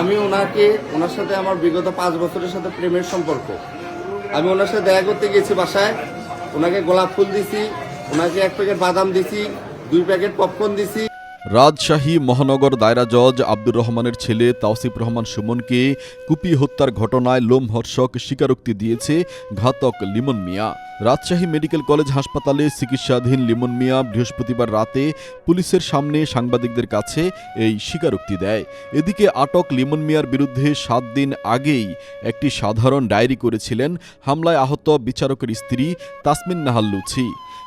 আমি ওনাকে, ওনার সাথে আমার বিগত পাঁচ বছরের সাথে প্রেমের সম্পর্ক। আমি ওনার সাথে দেখা করতে গেছি বাসায়, ওনাকে গোলাপ ফুল দিছি, ওনাকে এক প্যাকেট বাদাম দিছি, দুই প্যাকেট পপকর্ন দিছি। রাজশাহী মহানগর দায়রা জজ আব্দুর রহমানের ছেলে তাওসিফ রহমান সুমনকে কুপিয়ে হত্যার ঘটনায় লোমহর্ষক স্বীকারোক্তি দিয়েছে ঘাতক লিমন মিয়া। রাজশাহী মেডিকেল কলেজ হাসপাতালে চিকিৎসাধীন লিমন মিয়া বৃহস্পতিবার রাতে পুলিশের সামনে সাংবাদিকদের কাছে এই স্বীকারোক্তি দেয়। এদিকে আটক লিমন মিয়ার বিরুদ্ধে সাত দিন আগেই একটি সাধারণ ডায়েরি করেছিলেন হামলায় আহত বিচারকের স্ত্রী তাসমিন নাহাল লুছি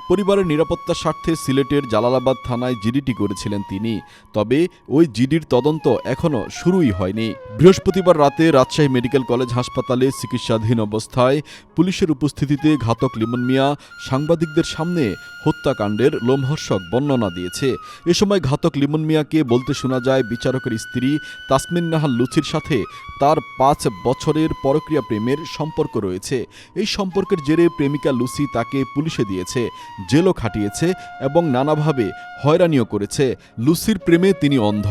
পরিবারের নিরাপত্তার স্বার্থে সিলেটের জালালাবাদ থানায় জিডিটি করেছিলেন তিনি। তবে ওই জিডির তদন্ত এখনও শুরুই হয়নি। বৃহস্পতিবার রাতে রাজশাহী মেডিকেল কলেজ হাসপাতালে চিকিৎসাধীন অবস্থায় পুলিশের উপস্থিতিতে ঘাতক লিমন মিয়া সাংবাদিকদের সামনে হত্যাকাণ্ডের লোমহর্ষক বর্ণনা দিয়েছে। এ সময় ঘাতক লিমন মিয়াকে বলতে শোনা যায়, বিচারকের স্ত্রী তাসমিন নাহাল লুচির সাথে তার পাঁচ বছরের পরক্রিয়া প্রেমের সম্পর্ক রয়েছে। এই সম্পর্কের জেরে প্রেমিকা লুসি তাকে পুলিশে দিয়েছে, জেলও খাটিয়েছে এবং নানাভাবে হয়রানিও করেছে। লুসির প্রেমে তিনি অন্ধ।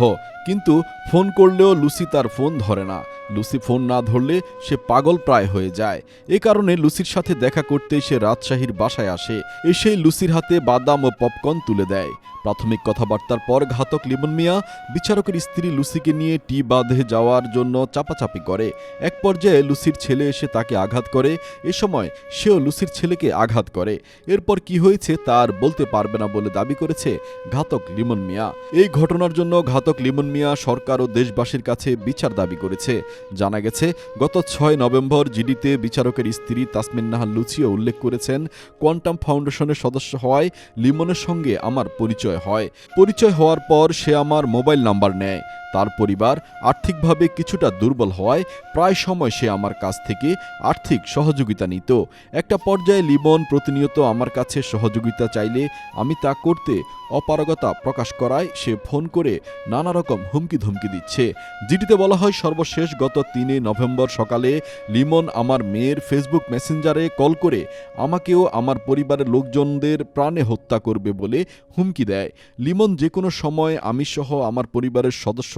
কিন্তু ফোন করলেও লুসি তার ফোন ধরে না। লুসি ফোন না ধরলে সে পাগল প্রায় হয়ে যায়। এ কারণে লুসির সাথে দেখা করতে সে রাজশাহীর বাসায় আসে। এসে লুসির হাতে বাদাম ও পপকর্ন তুলে দেয়। প্রাথমিক কথাবার্তার পর ঘাতক লিমন মিয়া বিচারকের স্ত্রী লুসিকে নিয়ে টি বাঁধে যাওয়ার জন্য চাপাচাপি করে। এক পর্যায়ে লুসির ছেলে এসে তাকে আঘাত করে। এ সময় সেও লুসির ছেলেকে আঘাত করে। এরপর কি হয়েছে তার বলতে পারবে না বলে দাবি করেছে ঘাতক লিমন মিয়া। এই ঘটনার জন্য ঘাতক লিমন মিয়া সরকার ও দেশবাসীর কাছে বিচার দাবি করেছে। জানা গেছে, গত ছয় নভেম্বর জিডিতে বিচারকের স্ত্রী তাসমিন নাহার লুচিও উল্লেখ করেছেন, কোয়ান্টাম ফাউন্ডেশনের সদস্য হওয়ায় লিমনের সঙ্গে আমার পরিচয় হয়। পরিচয় হওয়ার পর সে আমার মোবাইল নাম্বার নেয়। তার পরিবার আর্থিকভাবে কিছুটা দুর্বল হওয়ায় প্রায় সময় সে আমার কাছ থেকে আর্থিক সহযোগিতা নিত। একটা পর্যায়ে লিমন প্রতিনিয়ত আমার কাছে সহযোগিতা চাইলে আমি তা করতে অপারগতা প্রকাশ করায় সে ফোন করে নানা রকম হুমকি ধুমকি দিচ্ছে। জিডিতে বলা হয়, সর্বশেষ গত তিনে নভেম্বর সকালে লিমন আমার মেয়ের ফেসবুক মেসেঞ্জারে কল করে আমাকেও আমার পরিবারের লোকজনদের প্রাণে হত্যা করবে বলে হুমকি দেয়। লিমন যে কোনো সময় আমি সহ আমার পরিবারের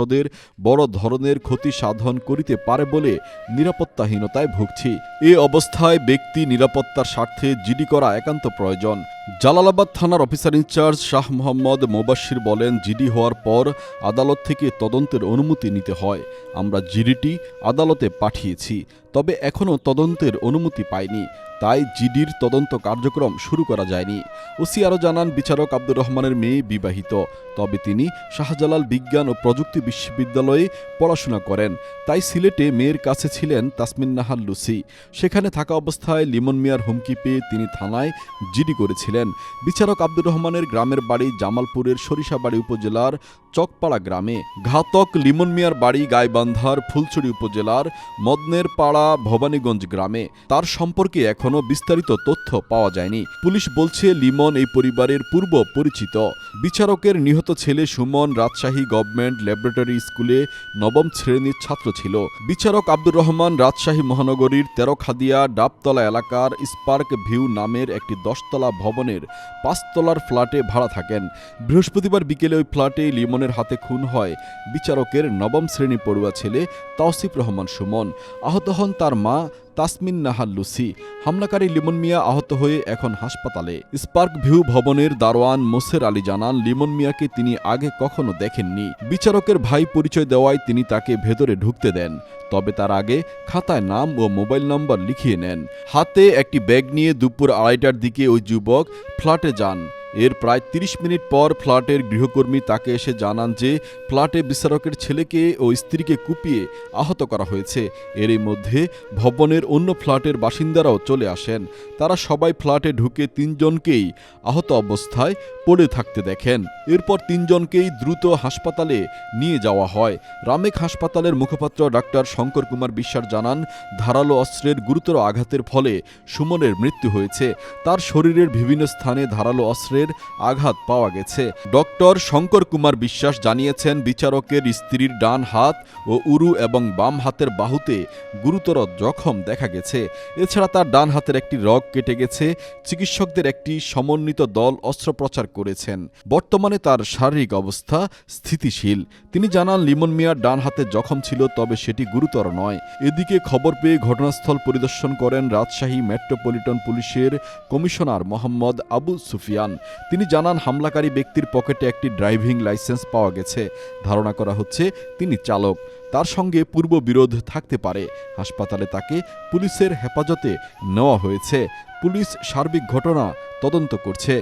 সদস্যদের বড় ধরনের ক্ষতি সাধন করিতে পারে বলে নিরাপত্তাহীনতায় ভুগছি। এ অবস্থায় ব্যক্তি নিরাপত্তার স্বার্থে জিডি করা একান্ত প্রয়োজন। জালালাবাদ থানার officer in charge Shah Mohammad Mobashir বলেন, জিডি হওয়ার পর আদালত থেকে তদন্তের অনুমতি নিতে হয়। আমরা জিডিটি আদালতে পাঠিয়েছি। তবে এখনও তদন্তের অনুমতি পায়নি। তাই জিডির তদন্ত কার্যক্রম শুরু করা যায়নি। ওসি আরও জানান, বিচারক আব্দুর রহমানের মেয়ে বিবাহিত। তবে তিনি শাহজালাল বিজ্ঞান ও প্রযুক্তি বিশ্ববিদ্যালয়ে পড়াশোনা করেন। তাই সিলেটে মেয়ের কাছে ছিলেন তাসমিন নাহার লুসি। সেখানে থাকা অবস্থায় লিমন মিয়ার হুমকি পেয়ে তিনি থানায় জিডি করেছিলেন। বিচারক আব্দুর রহমানের গ্রামের বাড়ি জামালপুরের সরিষাবাড়ি উপজেলার চকপাড়া গ্রামে। ঘাতক লিমন মিয়ার বাড়ি গাইবান্ধার ফুলছড়ি উপজেলার মদনের পাড়া ভবানীগঞ্জ গ্রামে। তার সম্পর্কে এখনও বিস্তারিত তথ্য পাওয়া যায়নি। পুলিশ বলছে, লিমন এই পরিবারের পূর্ব পরিচিত। বিচারকের নিহত ছেলে সুমন রাজশাহী গভর্নমেন্ট ল্যাবরেটরি স্কুলে নবম শ্রেণির ছাত্র ছিল। বিচারক আব্দুর রহমান রাজশাহী মহানগরীর তেরোখাদিয়া ডাবতলা এলাকার স্পার্ক ভিউ নামের একটি দশতলা ভবনের পাঁচতলার ফ্ল্যাটে ভাড়া থাকেন। বৃহস্পতিবার বিকেলে ওই ফ্ল্যাটে লিমনের হাতে খুন হয়। বিচারকের নবম শ্রেণি পড়ুয়া ছেলে তাওসিফ রহমান সুমন। আহত হন তার মা তাসমিন নাহার লুসি হামলাকারী লিমন মিয়া আহত হয়ে এখন হাসপাতালে। স্পার্ক ভিউ ভবনের দারোয়ান মোসের আলী জানান, লিমন মিয়াকে তিনি আগে কখনো দেখেননি। বিচারকের ভাই পরিচয় দেওয়ায় তিনি তাকে ভেতরে ঢুকতে দেন। তবে তার আগে খাতায় নাম ও মোবাইল নম্বর লিখিয়ে নেন। হাতে একটি ব্যাগ নিয়ে দুপুর আড়াইটার দিকে ওই যুবক ফ্ল্যাটে যান। এর প্রায় ৩০ মিনিট পর ফ্ল্যাটের গৃহকর্মী তাকে এসে জানান যে ফ্ল্যাটে বিচারকের ছেলেকে ও স্ত্রীকে কুপিয়ে আহত করা হয়েছে। এরই মধ্যে ভবনের অন্য ফ্ল্যাটের বাসিন্দারাও চলে আসেন। তারা সবাই ফ্ল্যাটে ঢুকে তিনজনকেই আহত অবস্থায় পড়ে থাকতে দেখেন। এরপর তিনজনকেই দ্রুত হাসপাতালে নিয়ে যাওয়া হয়। রামেক হাসপাতালের মুখপাত্র ডাক্তার শঙ্কর কুমার বিশ্বাস জানান, ধারালো অস্ত্রের গুরুতর আঘাতের ফলে সুমনের মৃত্যু হয়েছে। তার শরীরের বিভিন্ন স্থানে ধারালো অস্ত্রের অস্ত্রের আঘাত পাওয়া গেছে। ডক্টর শঙ্কর কুমার বিশ্বাস জানিয়েছেন, বিচারকের স্ত্রীর ডান হাত ও উরু এবং বাম হাতের বাহুতে গুরুতর জখম দেখা গেছে। এছাড়া তার ডান হাতের একটি রগ কেটে গেছে। চিকিৎসকদের একটি সমন্বিত দল অস্ত্রোপচার করেছেন। বর্তমানে তার শারীরিক অবস্থা স্থিতিশীল। তিনি জানান, লিমন মিয়ার ডান হাতে জখম ছিল, তবে সেটি গুরুতর নয়। এদিকে খবর পেয়ে ঘটনাস্থল পরিদর্শন করেন রাজশাহী মেট্রোপলিটন পুলিশের কমিশনার মোহাম্মদ আবু সুফিয়ান। তিনি জানান হামলাকারী ব্যক্তির পকেটে একটি ড্রাইভিং লাইসেন্স পাওয়া গেছে। ধারণা করা হচ্ছে তিনি চালক। তার সঙ্গে পূর্ব বিরোধ থাকতে পারে। হাসপাতালে তাকে পুলিশের হেফাজতে নেওয়া হয়েছে। পুলিশ সার্বিক ঘটনা তদন্ত করছে।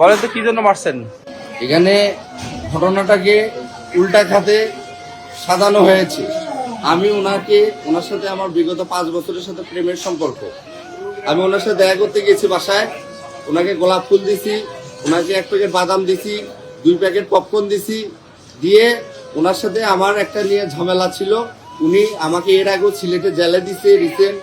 বলেন তো কি জন্য মারছেন? এখানে ঘটনাটাকে উল্টা খাতে সাজানো হয়েছে। আমি ওনাকে ওনার সাথে আমার বিগত পাঁচ বছরের সাথে প্রেমের সম্পর্ক। আমি ওনার সাথে দেখা করতে গেছি বাসায়। ওনাকে গোলাপ ফুল দিছি, ওনাকে এক প্যাকেট বাদাম দিছি, দুই প্যাকেট পপকর্ন দিছি, দিয়ে ওনার সাথে আমার একটা নিয়ে ঝামেলা ছিল। উনি আমাকে এর আগেও সিলেটে জেলে দিছে রিসেন্ট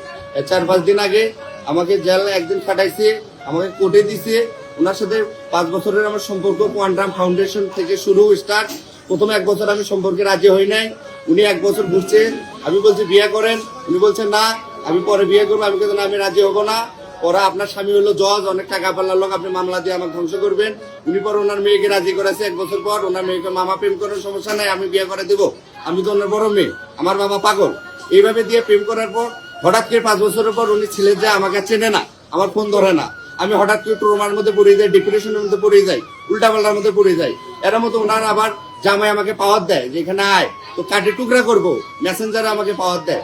চার পাঁচ দিন আগে। আমাকে জেলে একদিন খাটাইছে আমাকে কোর্টে দিছে। ওনার সাথে পাঁচ বছরের আমার সম্পর্ক কোয়ান্টাম ফাউন্ডেশন থেকে শুরু স্টার্ট প্রথম এক বছর আমি সম্পর্কে রাজি হই নাই। উনি এক বছর ঘুরছে, আমি বলছি, বিয়ে করেন? উনি বলছেন না, আমি পরে বিয়ে করব, আমি কিন্তু আমি রাজি হব না। পরে আপনার স্বামী হলো জজ, অনেক টাকা পাল্লার লোক, আপনি মামলা দিয়ে আমাকে ধ্বংস করবেন। উনি পর ওনার মেয়েকে রাজি করেছে এক বছর পর, ওনার মেয়েকে মামা প্রেম করার সমস্যা নাই, আমি বিয়ে করে দেবো। আমি তো ওনার বড় মেয়ে, আমার বাবা পাগল। এইভাবে দিয়ে প্রেম করার পর, হঠাৎ করে পাঁচ বছরের পর উনি ছেলে যে আমাকে চেনে না, আমার ফোন ধরে না। আমি হঠাৎ করে ট্রোমার মধ্যে পড়ে যাই ডিপ্রেশনের মধ্যে পড়ে যাই উল্টা পাল্টার মধ্যে পড়ে যাই। এর মতো ওনার আবার জামাই আমাকে পাওয়ার দেয়, যে এখানে আয়, তো কাটে টুকরা করব মেসেঞ্জারে আমাকে পাওয়ার দেয়।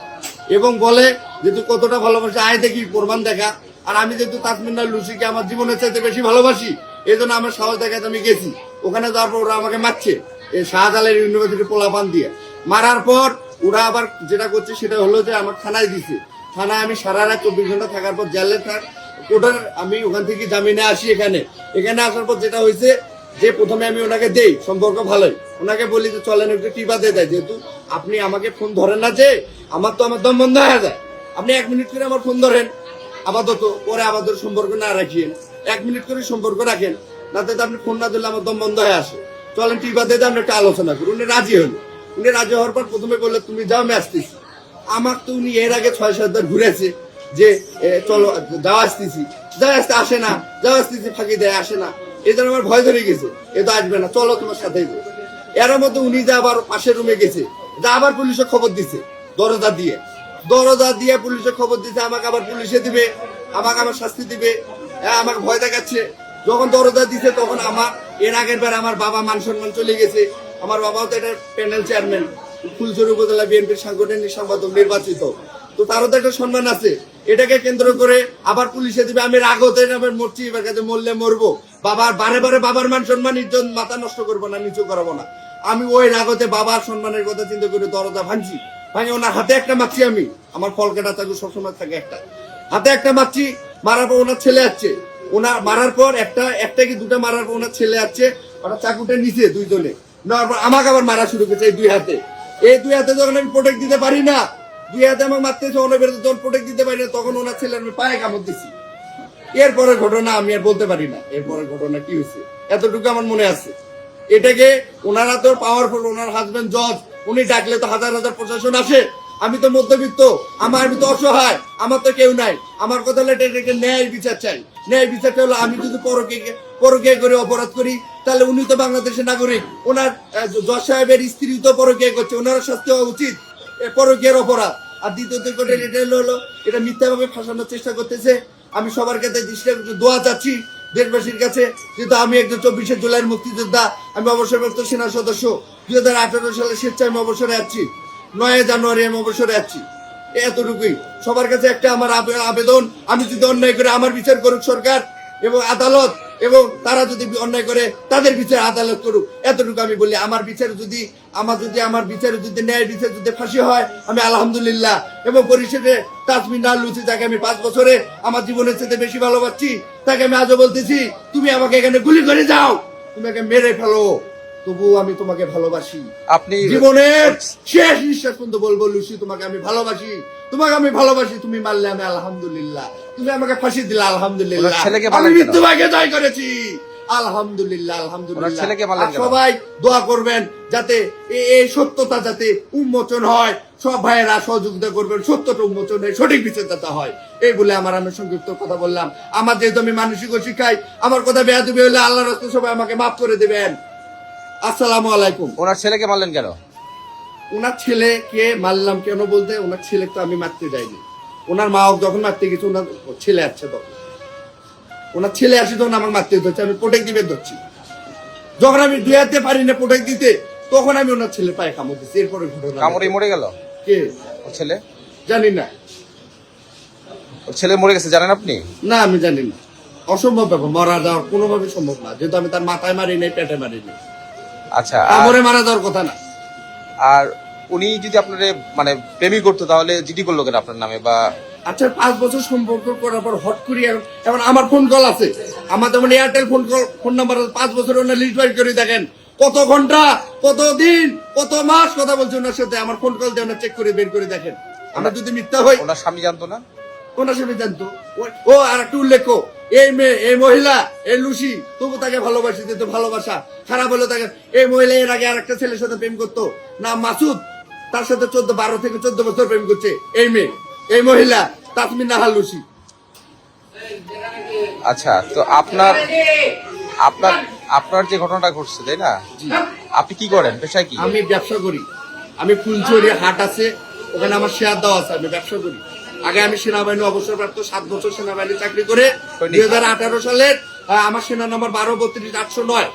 এবং বলে যে, তুই কতটা ভালোবাসি, আয় দেখি, প্রমাণ দেখা। আর আমি যেহেতু তাসমিনার লুসিকে আমার জীবনের চাইতে বেশি ভালোবাসি এই জন্য আমার সাহস দেখাতে আমি গেছি। ওখানে যাওয়ার পর ওরা আমাকে মারছে, এই শাহজালাল ইউনিভার্সিটি পোলাপান দিয়ে। মারার পর ওরা আবার যেটা করছে, সেটা হলো যে আমার থানায় দিছে। থানায় আমি সারা রাত চব্বিশ ঘণ্টা থাকার পর জেলে থাক কোর্টের আমি ওখান থেকে জামিনে আসি এখানে। এখানে আসার পর যেটা হয়েছে, যে প্রথমে আমি ওনাকে দেই, সম্পর্ক ভালোই। ওনাকে বলি যে, চলেন একটু টিপা দিয়ে দেয়। যেহেতু আপনি আমাকে ফোন ধরেন না যে, আমার তো আমার দম বন্ধ হয়ে যায়। আপনি এক মিনিট করে আমার ফোন ধরেন। আপাতত পরে আপাতত সম্পর্ক না রাখিয়েন। এক মিনিট করে সম্পর্ক রাখেন, না তো আপনি ফোন না দিলে আমার দম বন্ধ হয়ে আসে। চলেন টিপা দিয়ে আমরা একটা আলোচনা করি। উনি রাজি হলো উনি রাজি হওয়ার পর প্রথমে বললে তুমি যাও, আমি আসতেছি। আমার তো উনি এর আগে ছয় সাতবার ঘুরেছে যে চলো যাওয়া আসতেছি। যাওয়া আসতে, আসে না। যাওয়া আসতেছি, ফাঁকি দেয়, আসে না। এই জন্য আমার ভয় ধরে গেছে। এ তো আসবে না। চলো, তোমার সাথে এর মধ্যে উনি যে আবার পাশের রুমে গেছে, যা আবার পুলিশে খবর দিছে, দরজা দিয়ে। দরজা দিয়ে পুলিশে খবর দিছে, আমাকে আবার পুলিশে দিবে, আমাকে আবার শাস্তি দিবে হ্যাঁ আমাকে ভয় দেখাচ্ছে। যখন দরজা দিছে, তখন আমার, এর আগের বার আমার বাবা মান সম্মান চলে গেছে। আমার বাবাও তো এটা প্যানেল চেয়ারম্যান ফুলচুরি উপজেলা বিএনপির সাংগঠনিক সম্পাদক নির্বাচিত। তো তারও তো একটা সম্মান আছে। এটাকে কেন্দ্র করে আবার পুলিশে দিবে। আমি রাগতে আমার মরছি, এবার কাছে মরলে মরবো। বাবার, বারে বারে বাবার মান সম্মান ইজ্জত মাথা নষ্ট করব না, নিচু করাবো না। আমি ওই রাগতে বাবার সম্মানের কথা চিন্তা করে দরজা ভাঙছি। ভাঙে ওনার হাতে একটা মারছি আমি। আমার ফল কাটা চাকু সবসময় থাকে একটা। হাতে একটা মারছি মারার পর ওনার ছেলে আসছে ওনার মারার পর একটা একটা কি দুটা মারার পর ওনার ছেলে আসছে ওরা চাকুটা নিচে দুইজনে। নেওয়ার আমাকে আবার মারা শুরু করেছে এই দুই হাতে। এই দুই হাতে যখন আমি প্রোটেক্ট দিতে পারি না, দুই হাতে আমাকে মারতেছে ওনার বেরোতে যখন প্রোটেক্ট দিতে পারি না, তখন ওনার ছেলে আমি পায়ে কামড় দিছি। এরপরে ঘটনা আমি আর বলতে পারি না। এরপরে ঘটনা কি হয়েছে? এতটুকু আমার মনে আছে। এটাকে ওনারা তো পাওয়ারফুল ওনার হাজবেন্ড জজ উনি ডাকলে তো হাজার হাজার প্রশাসন আসে। আমি তো মধ্যবিত্ত, আমার আমি তো অসহায়, আমার তো কেউ নাই। আমার কথা হলো এটা- ন্যায় বিচার চাই। ন্যায় বিচারটা হলো আমি যদি পরকে পরকে করে অপরাধ করি, তাহলে উনি তো বাংলাদেশের নাগরিক। ওনার জজ সাহেবের স্ত্রী তো পরকে করছে, ওনার শাস্তি হওয়া উচিত, এ পরকীয়ার অপরাধ। আর দ্বিতীয়ত কথা এটা হলো, এটা মিথ্যাভাবে ফাঁসানোর চেষ্টা করতেছে। আমি সবার কাছে দোয়া চাচ্ছি দেশবাসীর কাছে কিন্তু আমি একজন চব্বিশে জুলাইয়ের মুক্তিযোদ্ধা, আমি অবসরপ্রাপ্ত সেনা সদস্য। দুই হাজার আঠারো সালে স্বেচ্ছায় আমি অবসরে আছি। নয় জানুয়ারি আমি অবসরে আছি। এতটুকুই। সবার কাছে একটা আমার আবে- আবেদন, আমি যদি অন্যায় করে আমার বিচার করুক সরকার এবং আদালত এবং তারা যদি অন্যায় করে তাদের বিচার আদালত করুক। এতটুকু আমি বলি আমার বিচার যদি আমার যদি আমার বিচারে যদি ন্যায় বিচার যদি ফাঁসি হয় আমি আলহামদুলিল্লাহ। এবং পরিশেষে তাসমিন লুচি তাকে আমি পাঁচ বছরে আমার জীবনের সাথে বেশি ভালোবাসছি তাকে আমি আজও বলতেছি তুমি আমাকে এখানে গুলি করে যাও তুমি আমাকে মেরে ফেলো তবুও আমি তোমাকে ভালোবাসি। আপনি জীবনের শেষ নিঃশ্বাস পর্যন্ত বলব লুসি তোমাকে আমি ভালোবাসি তোমাকে আমি ভালোবাসি তুমি মারলে আমি আলহামদুলিল্লাহ। তুমি আমাকে ফাঁসি দিলে আলহামদুলিল্লাহ। ছেলেকে আমি? মৃত্যুভাগে জয় করেছি। আলহামদুলিল্লাহ আলহামদুলিল্লাহ। ছেলেকে? সবাই দোয়া করবেন যাতে এই সত্যতা যাতে উন্মোচন হয়। সব ভাইয়েরা সহযোগিতা করবেন সত্যটা উন্মোচন হয় সঠিক হয়। এই বলে আমার আমি সংক্ষিপ্ত কথা বললাম। আমার যেহেতু আমি মানসিক শিখাই আমার কথা বেয়াদবি হলে আল্লাহ রাস্তা সবাই আমাকে মাফ করে দেবেন। আসসালামু আলাইকুম। ওনার ছেলেকে মারলেন কেন? ওনার ছেলেকে মারলাম কেন বলতে? ওনার ছেলে তো আমি মারতে যাইনি। ওনার মা যখন মারতে গেছে ওনার ছেলে আসছে তখন। ওনার ছেলে আসে তখন আমাকে মারতে ধরছে আমি প্রোটেক্ট দিবে ধরছি। যখন আমি দুই হাতে পারি না প্রোটেক্ট দিতে তখন আমি ওনার ছেলে পায়ে কামড় দিচ্ছি এরপরে ঘটনা। কামড়ে মরে গেল? কে? ওর ছেলে? জানি না। ওর ছেলে মরে গেছে জানেন আপনি? না আমি জানি না। অসম্ভব ব্যাপার মারা যাওয়ার কোনোভাবে সম্ভব না যেহেতু আমি তার মাথায় মারি নাই পেটে মারি নাই আচ্ছা কামড়ে মারা যাওয়ার কথা না। আর উনি যদি আপনার মানে প্রেমী করতো তাহলে জিডি করল কেন আপনার নামে বা আচ্ছা পাঁচ বছর সম্পর্ক করার পর হট করি এখন আমার ফোন কল আছে। আমার যেমন Airtel phone call phone number পাঁচ বছর ওনার লিস্ট বাইর করে দেখেন। কত ঘণ্টা কত দিন কত মাস কথা বলছে ওনার সাথে। আমার ফোন কল দিয়ে ওনার চেক করে বের করে দেখেন। আমরা যদি মিথ্যা হই ওনার স্বামী জানতো না? ওনার সাথে জানতো। ও- আর একটু উল্লেখ এই মেয়ে এই মহিলা এই লুসি তবু তাকে ভালোবাসি দিত ভালোবাসা। খারাপ হলো তাকে এই মহিলা এর আগে আর একটা ছেলের সাথে প্রেম করতো। না মাসুদ। তার সাথে চোদ্দ বারো থেকে চোদ্দ বছর প্রেম করছে। এই মেয়ে এই মহিলা তাসমিন নাহার লুসি আচ্ছা তো আপনার আপনার আপনার যে ঘটনাটা ঘটছে তাই না? আপনি কি করেন? পেশায় কি? আমি ব্যবসা করি। আমি ফুলচুরি হাট আছে ওখানে আমার শেয়ার দেওয়া আছে আমি ব্যবসা করি। আগে আমি সেনাবাহিনী অবসরপ্রাপ্ত সাত বছর সেনাবাহিনী চাকরি করে। দুই হাজার আঠারো সালের আমার সেনা নম্বর বারো বত্রিশ আটশো নয়।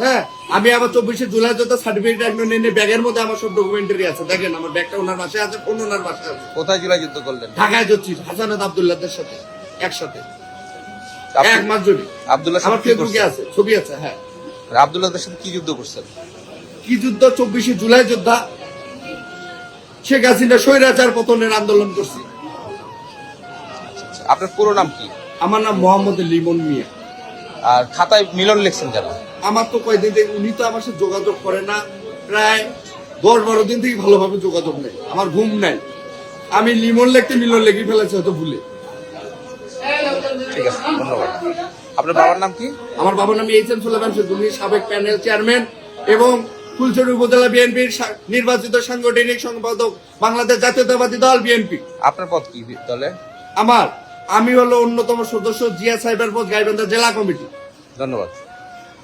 হ্যাঁ আমি আবার চব্বিশে জুলাই যত সার্টিফিকেট একদম নিয়ে ব্যাগের মধ্যে আমার সব ডকুমেন্টারি আছে। দেখেন আমার ব্যাগটা ওনার বাসায় আছে ফোন ওনার বাসায় আছে। কোথায় জুলাই যুদ্ধ করলেন? ঢাকায় যাচ্ছি হাসানাত আবদুল্লাহদের সাথে একসাথে। এক মাস জুড়ে। আব্দুল্লাহ আমার ফেসবুকে আছে ছবি আছে হ্যাঁ। আব্দুল্লাহদের সাথে কি যুদ্ধ করছেন? কি যুদ্ধ? চব্বিশে জুলাই যোদ্ধা। শেখ হাসিনা স্বৈরাচার পতনের আন্দোলন করছি। আচ্ছা, আপনার পুরো নাম কি? আমার নাম মোহাম্মদ লিমন মিয়া। আর খাতায় মিলন লিখছেন কেন? আমার তো কয়দিন থেকে উনি তো আমার সাথে যোগাযোগ করে না। প্রায় দশ বারো দিন থেকে ভালোভাবে যোগাযোগ নেই। আমার ঘুম নাই। আমি লিমন লিখতে মিলন লেগে ফেলেছি হয়তো ভুলে। ঠিক আছে ধন্যবাদ। আপনার বাবার নাম কি? আমার বাবার নাম এইচ এম সুলেমান উনি সাবেক প্যানেল চেয়ারম্যান এবং ফুলছড়ি উপজেলা বিএনপির নির্বাচিত সাংগঠনিক সম্পাদক বাংলাদেশ জাতীয়তাবাদী দল বিএনপি। আপনার পদ কি দলে? আমার আমি হলো অন্যতম সদস্য জিয়া সাইবার পোস্ট গাইবান্ধা জেলা কমিটি। ধন্যবাদ।